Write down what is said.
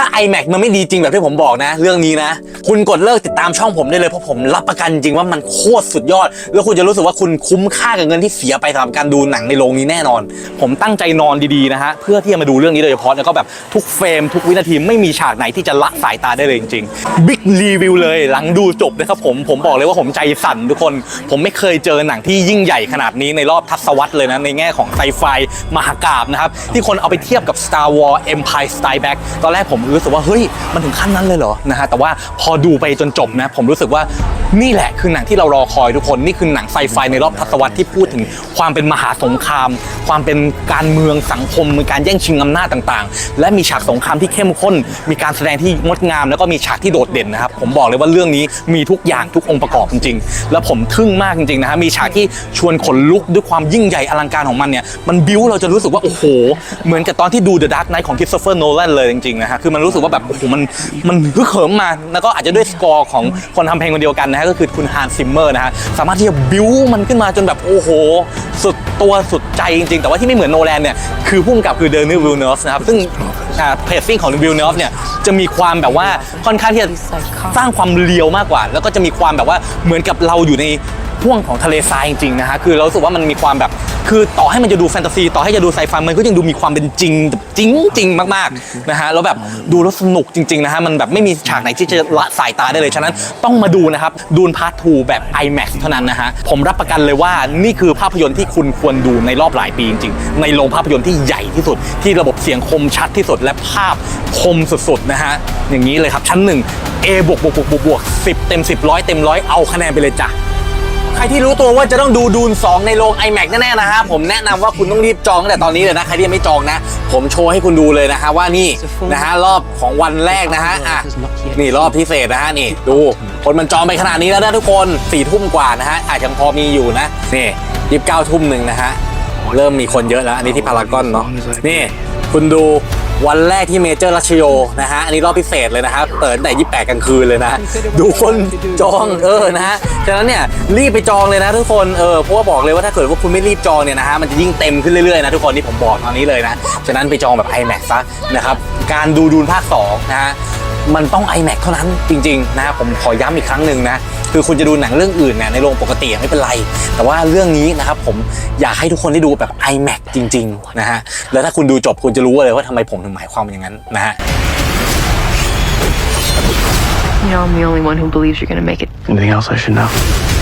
ถ้า iMac มันไม่ดีจริงแบบที่ผมบอกนะ เรื่องนี้นะ คุณกดเลิกติดตามช่องผมได้เลยเพราะผมรับประกันจริงว่ามันโคตรสุดยอด แล้วคุณจะรู้สึกว่าคุณคุ้มค่ากับเงินที่เสียไปสำหรับการดูหนังในโรงนี้แน่นอน ผมตั้งใจนอนดีๆนะฮะเพื่อที่จะมาดูเรื่องนี้โดยเฉพาะแล้วก็แบบทุกเฟรมทุกวินาทีไม่มีฉากไหนที่จะละสายตาได้เลยจริงๆบิ๊กรีวิวเลยหลังดูจบนะครับผมผมบอกเลยว่าผมใจสั่นทุกคน ผมไม่เคยเจอหนังที่ยิ่งใหญ่ขนาดนี้ในรอบทศวรรษเลยนะในแง่ของไซไฟมหากาบนะครับที่คนเอาไปเทียบกับ Star Wars Empire Strikes Back ตอนแรกผมรู้สึกว่าเฮ้ยมันถึงขั้นนั้นเลยเหรอนะฮะแต่ว่าพอดูไปจนจบนะผมรู้สึกว่านี่แหละคือหนังที่เรารอคอยทุกคนนี่คือหนังไซไฟในรอบทศวรรษที่พูดถึงความเป็นมหาสงคราม ความเป็นการเมืองสังคมมีการแย่งชิงอำนาจต่างๆ และมีฉากสงครามที่เข้มข้น มีการแสดงที่งดงาม แล้วก็มีฉากที่โดดเด่นนะครับผมบอกเลยว่าเรื่องนี้มีทุกอย่างทุกองค์ประกอบจริงๆ แล้วผมทึ่งมากจริงๆนะฮะมีฉากที่ชวนขนลุกด้วยความยิ่งใหญ่อลังการของมันเนี่ยมันบิ้วเราจะรู้สึกว่าโอ้โห เหมือนกับตอนที่ดู The Dark Knight ของ Christopher Nolan เลยจริงๆนะฮะคือมันรู้สึกว่าแบบโอ้โหมันมันฮึกเหิมมา แล้วก็อาจจะด้วยสกอร์ของคนทำเพลงคนเดียวกันนะฮะก็คือคุณฮานซิมเมอร์นะฮะสามารถที่จะบิ้วมันขึ้นมาจนแบบโอ้โห สุดตัวสุดใจจริงๆ แต่ว่าที่ไม่เหมือนโนแลนเนี่ยคือพุ่มกับคือเดิร์นิสวิลเนฟนะครับซึ่งเพจซิ่งของวิลเนฟเนี่ยจะมีความแบบว่าค่อนข้างที่จะสร้างความเลียวมากกว่า แล้วก็จะมีความแบบว่าเหมือนกับเราอยู่ใน พ่วงของทะเลทรายจริงๆนะฮะคือเราสึกว่ามันมีความแบบ คือต่อให้มันจะดูแฟนตาซีต่อให้จะดูไซไฟมันก็ยังดูมีความเป็นจริงแบบจริงจริงมากๆนะฮะแล้วแบบดูแล้วสนุกจริงๆนะฮะมันแบบไม่มีฉากไหนที่จะละสายตาได้เลยฉะนั้นต้องมาดูนะครับดูนพาร์ท2แบบ IMAX เท่านั้นนะฮะผมรับประกันเลยว่านี่คือภาพยนตร์ที่คุณควรดูในรอบหลายปีจริงๆในโรงภาพยนตร์ที่ใหญ่ที่สุด ที่ระบบเสียงคมชัดที่สุดและภาพคมสุดๆนะฮะอย่างนี้เลยครับชั้นหนึ่ง A บวกบวกบวกบวกบวก10เต็ม10ร้อยเต็มร้อยเอาคะแนนไปเลยจ้ะ ใครที่รู้ตัวว่าจะต้องดูดูน 2 ในโรง iMac แน่ๆนะฮะผมแนะนำว่าคุณต้องรีบจองตั้งแต่ตอนนี้เลยนะ ใครที่ยังไม่จองนะ ผมโชว์ให้คุณดูเลยนะฮะว่านี่นะฮะรอบของวันแรกนะฮะอะนี่รอบพิเศษนะฮะนี่ดูคนมันจองไปขนาดนี้แล้วนะทุกคนสี่ทุ่มกว่านะฮะอาจจะพอมีอยู่นะนี่ยีิบเก้าทุ่มหนึ่งนะฮะเริ่มมีคนเยอะแล้วอันนี้ที่พารากอนเนาะนี่คุณดู วันแรกที่เมเจอร์รัชโยนะฮะ อันนี้รอบพิเศษเลยนะฮะเปิดตั้งแต่28กลางคืนเลยนะ ดูคนจองเออนะฮะ ฉะนั้นเนี่ยรีบไปจองเลยนะทุกคน เออ เพราะว่าบอกเลยว่าถ้าเกิดว่าคุณไม่รีบจองเนี่ยนะฮะ มันจะยิ่งเต็มขึ้นเรื่อยๆนะทุกคนที่ผมบอกตอนนี้เลยนะ ฉะนั้นไปจองแบบ iMac ซะนะครับ การดูดูนภาค2นะฮะ มันต้อง iMac เท่านั้นจริงๆนะผมขอย้ำอีกครั้งหนึ่งนะคือคุณจะดูหนังเรื่องอื่นเนี่ยในโรงปกติไม่เป็นไร แต่ว่าเรื่องนี้นะครับผมอยากให้ทุกคนได้ดูแบบ iMac จริงๆนะฮะแล้วถ้าคุณดูจบคุณจะรู้เลยว่าทำไมผมถึงหมายความอย่างนั้นนะฮะ You know, I'm the only one who believes you're gonna make it. Anything else I should know?